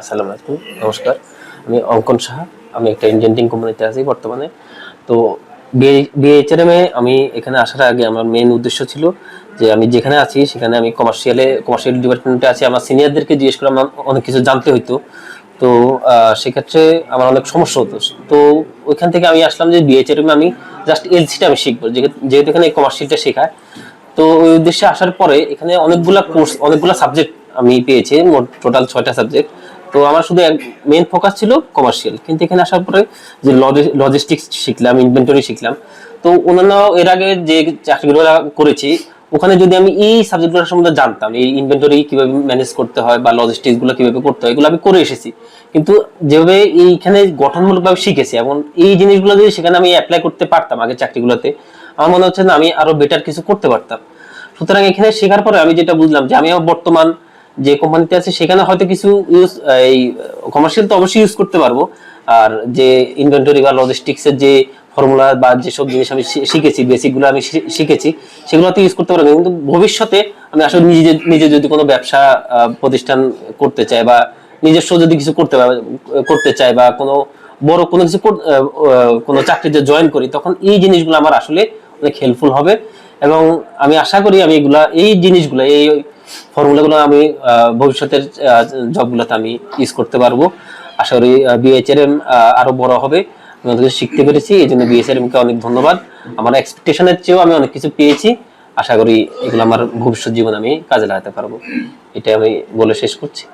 আসসালামু আলাইকুম, নমস্কার। আমি অঙ্কন সাহা, আমি একটা ইঞ্জিনিয়ারিং কোম্পানিতে আছি বর্তমানে। তো বিএইচআরএম আমি এখানে আসার আগে আমার মেইন উদ্দেশ্য ছিল যে আমি যেখানে আছি, সেখানে আমি কমার্শিয়ালে কমার্শিয়াল ডিপার্টমেন্টে আছি। আমার সিনিয়রদেরকে জিজ্ঞেস করে আমার অনেক কিছু জানতে হইতো। তো সেক্ষেত্রে আমার অনেক সমস্যা হতো। তো ওইখান থেকে আমি আসলাম যে বিএইচআরএম আমি জাস্ট এলসিটা আমি শিখব, যেহেতু এখানে কমার্শিয়ালটা শেখায়। তো ওই উদ্দেশ্যে আসার পরে এখানে অনেকগুলা কোর্স অনেকগুলা সাবজেক্ট আমি পেয়েছি, মোট টোটাল ছয়টা সাবজেক্ট তো আমার শুধু মেইন ফোকাস ছিল কমার্শিয়াল কিন্তু এখানে আসার পরে যে লজিস্টিক্স শিখলাম ইনভেন্টরি শিখলাম। তো অন্যান্য এর আগে যে চাকরিগুলো করেছি, ওখানে যদি আমি এই সাবজেক্টগুলোর সম্বন্ধে জানতাম, এই ইনভেন্টরি কীভাবে ম্যানেজ করতে হয় বা লজিস্টিক্সগুলো কীভাবে করতে হয়, এগুলো আমি করে এসেছি। কিন্তু যেভাবে এইখানে গঠনমূলকভাবে শিখেছি, এবং এই জিনিসগুলো যদি সেখানে আমি অ্যাপ্লাই করতে পারতাম আগের চাকরিগুলোতে, আমার মনে হচ্ছে না আমি আরও বেটার কিছু করতে পারতাম। সুতরাং এখানে শেখার পরে আমি যেটা বুঝলাম যে আমি আমার বর্তমান যে কোম্পানিতে আছে, সেখানে হয়তো কিছু ইউজ এই কমার্শিয়াল তো অবশ্যই ইউজ করতে পারব। আর যে ইনভেন্টরি বা লজিস্টিক্স এর যে ফর্মুলা বা যেসব জিনিস আমি শিখেছি বেসিকগুলো আমি শিখেছি সেগুলো তো ইউজ করতে পারব। কিন্তু ভবিষ্যতে আমি আসলে নিজে নিজে যদি কোনো ব্যবসা প্রতিষ্ঠান করতে চাই বা নিজস্ব যদি কিছু করতে করতে চাই বা কোনো বড় কোনো কিছু কোনো চাকরিতে জয়েন করি, তখন এই জিনিসগুলো আমার আসলে অনেক হেল্পফুল হবে। এবং আমি আশা করি আমি এগুলা, এই জিনিসগুলো, এই ফর্মুলাগুলো আমি ভবিষ্যতের জবগুলোতে আমি ইউজ করতে পারব। আশা করি বিএচআরএম আরও বড় হবে। আমি অনেক শিখতে পেরেছি এই জন্য বিএইচআরএম কে অনেক ধন্যবাদ। আমার এক্সপেকটেশনের চেয়েও আমি অনেক কিছু পেয়েছি। আশা করি, এগুলো আমার ভবিষ্যৎ জীবন আমি কাজে লাগাতে পারব। এটা আমি বলে শেষ করছি।